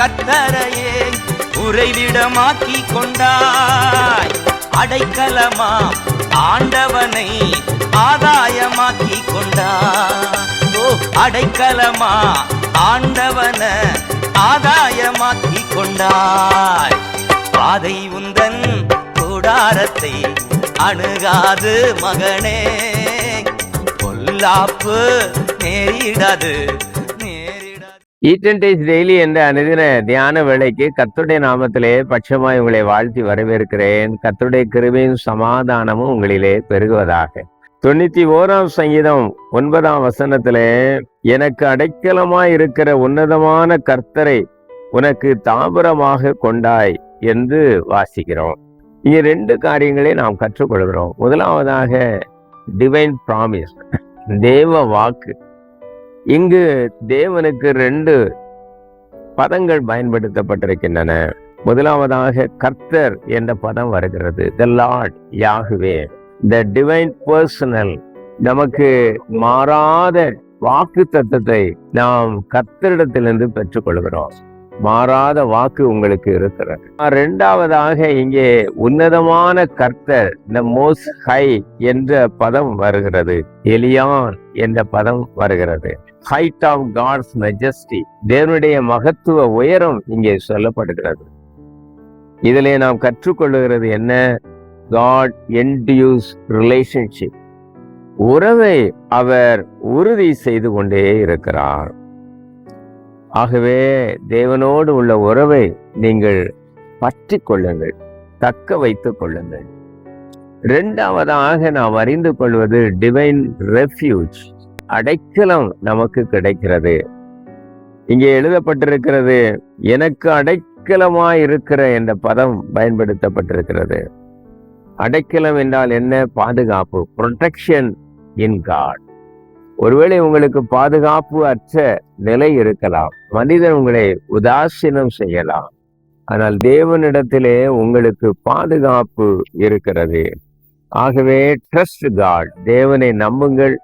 கத்தரையே உறைவிடமாக்கி கொண்டாய். அடைக்கலமா ஆண்டவனை ஆதாயமாக்கி கொண்டாய். ஓ அடைக்கலமா ஆண்டவன ஆதாயமாக்கி கொண்டாய். பாதை உந்தன் கூடாரத்தை அணுகாது மகனே. பொல்லாப்பு நேரிடாது. நேரிடாது ஈட்டன் டேஸ் டெய்லி என்ற அனுதின தியான வேலைக்கு கத்துடைய நாமத்திலே பட்சமாய் உங்களை வாழ்த்தி வரவேற்கிறேன். கத்துடைய கிருபையும் சமாதானமும் உங்களிலே பெருகுவதாக. தொண்ணூத்தி ஓராம் சங்கீதம் ஒன்பதாம் வசனத்திலே எனக்கு அடைக்கலமாய் இருக்கிற உன்னதமான கர்த்தரை உனக்கு தாபரமாக கொண்டாய் என்று வாசிக்கிறோம். இங்க ரெண்டு காரியங்களை நாம் கற்றுக்கொள்கிறோம். முதலாவதாக டிவைன் ப்ராமிஸ் தேவ வாக்கு. இங்கு தேவனுக்கு ரெண்டு பதங்கள் பயன்படுத்தப்பட்டிருக்கின்றன. முதலாவதாக கர்த்தர் என்ற பதம் வருகிறது. The lord Yahweh the divine personal நமக்கு மாறாத வாக்கு தத்துவத்தை நாம் கர்த்தரிடத்திலிருந்து பெற்றுக்கொள்கிறோம். மாறாத வாக்கு உங்களுக்கு இருக்கிறது. ரெண்டாவதாக இங்கே உன்னதமான கர்த்தர் த மோஸ் ஹை என்ற பதம் வருகிறது. எலியான் என்ற பதம் வருகிறது. ஹைட் ஆஃப் காட்ஸ் மெஜஸ்டி தேவனுடைய மகத்துவ உயரம் இங்கே சொல்லப்படுகிறது. இதிலே நாம் கற்றுக்கொள்ளுகிறது என்ன? காட் என்டியூஸ் ரிலேஷன்ஷிப் உறவை அவர் உறுதி செய்து கொண்டே இருக்கிறார். ஆகவே தேவனோடு உள்ள உறவை நீங்கள் பற்றி கொள்ளுங்கள் தக்க வைத்துக் கொள்ளுங்கள். ரெண்டாவதாக நாம் அறிந்து கொள்வது டிவைன் ரெஃப்யூஜ் அடைக்கலம் நமக்கு கிடைக்கிறது. இங்கே எழுதப்பட்டிருக்கிறது எனக்கு அடைக்கலமாய் இருக்கிற என்ற பதம் பயன்படுத்தப்பட்டிருக்கிறது. அடைக்கலம் என்றால் என்ன? பாதுகாப்பு ப்ரொடெக்ஷன் இன் காட் ஒருவேளை உங்களுக்கு பாதுகாப்பு அற்ற நிலை இருக்கலாம். மனிதன் உங்களை உதாசீனம் செய்யலாம். ஆனால் தேவனிடத்திலே உங்களுக்கு பாதுகாப்பு இருக்கிறது. ஆகவே ட்ரஸ்ட் காட் தேவனை நம்புங்கள்.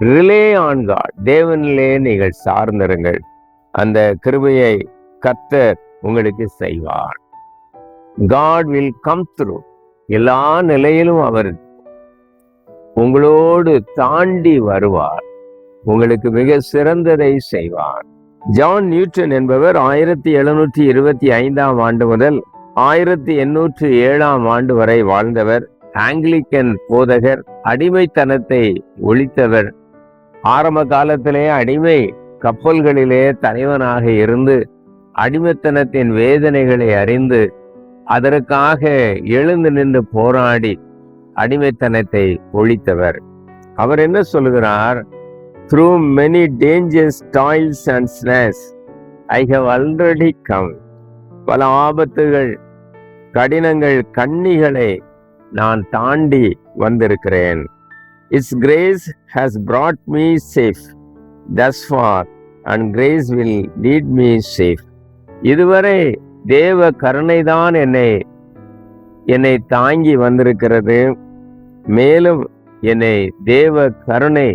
ரிலே ஆன் காட் தேவனிலே நீங்கள் சார்ந்திருங்கள். அந்த கிருபையை கத்தர் உங்களுக்கு செய்வார். காட் வில் கம் த்ரூ எல்லா நிலையிலும் அவர் உங்களோடு தாண்டி வருவார். உங்களுக்கு மிக சிறந்ததை செய்வார் ஜான் நியூட்டன் என்பவர் ஆயிரத்தி எழுநூற்றி இருபத்தி ஐந்தாம் ஆண்டு முதல் ஆயிரத்தி எண்ணூற்று ஏழாம் ஆண்டு வரை வாழ்ந்தவர் ஆங்கிலிக்கன் போதகர் அடிமைத்தனத்தை ஒழித்தவர். ஆரம்ப காலத்திலே அடிமை கப்பல்களிலே தலைவனாக இருந்து அடிமைத்தனத்தின் வேதனைகளை அறிந்து அதற்காக எழுந்து நின்று போராடி அடிமைத்தனத்தை ஒழித்தவர். அவர் என்ன சொல்லுகிறார்? Through many dangers toils and snares I have already come பல ஆபத்துகள் கடினங்கள் கண்ணிகளை நான் தாண்டி வந்திருக்கிறேன். It's grace has brought me safe thus far and grace will lead me safe இதுவரை தேவ கருணைதான் என்னை என்னை தாங்கி வந்திருக்கிறது. மேலும் என்னை தேவ கருணை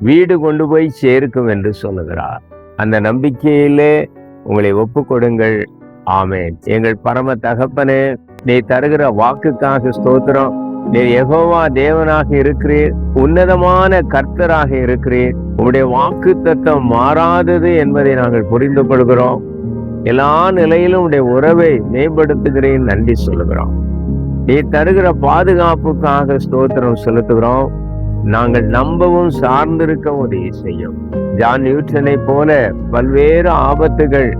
வீடு கொண்டு போய் சேர்க்கும் என்று சொல்லுகிறார். அந்த நம்பிக்கையிலே உங்களை ஒப்புக்கொடுங்கள். ஆமேன். எங்கள் பரம தகப்பனே நீ தருகிற வாக்குக்காக ஸ்தோத்திரம். நீ எகோவா தேவனாக இருக்கிறீர். உன்னதமான கர்த்தராக இருக்கிறீர். உங்களுடைய வாக்கு தத்துவம் மாறாதது என்பதை நாங்கள் புரிந்து கொள்கிறோம். எல்லா நிலையிலும் உடைய உறவை மேம்படுத்துகிறேன். நன்றி சொல்லுகிறோம். நீ தருகிற பாதுகாப்புக்காக ஸ்தோத்திரம் செலுத்துகிறோம். நாங்கள் நம்பவும் சார்ந்திருக்க உதவி செய்யும். ஜான் நியூட்டனை போல பல்வேறு ஆபத்துகள்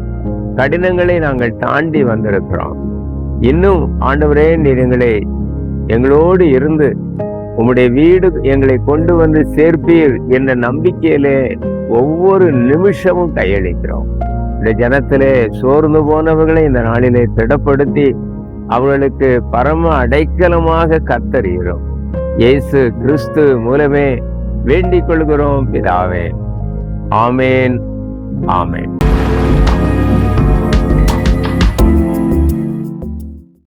கடினங்களை நாங்கள் தாண்டி வந்திருக்கிறோம். இன்னும் ஆண்டவரே நீர் எங்களை எங்களோடு இருந்து உம்முடைய வீடு எங்களை கொண்டு வந்து சேர்ப்பீர் என்ற நம்பிக்கையிலே ஒவ்வொரு நிமிஷமும் கையளிக்கிறோம். இந்த ஜனத்திலே சோர்ந்து போனவர்களை இந்த நாளிலே திடப்படுத்தி அவர்களுக்கு பரம அடைக்கலமாக கத்தறிகிறோம் இயேசு கிறிஸ்து மூலமே வேண்டிக் கொள்கிறோம் பிதாவே. ஆமேன். ஆமேன்.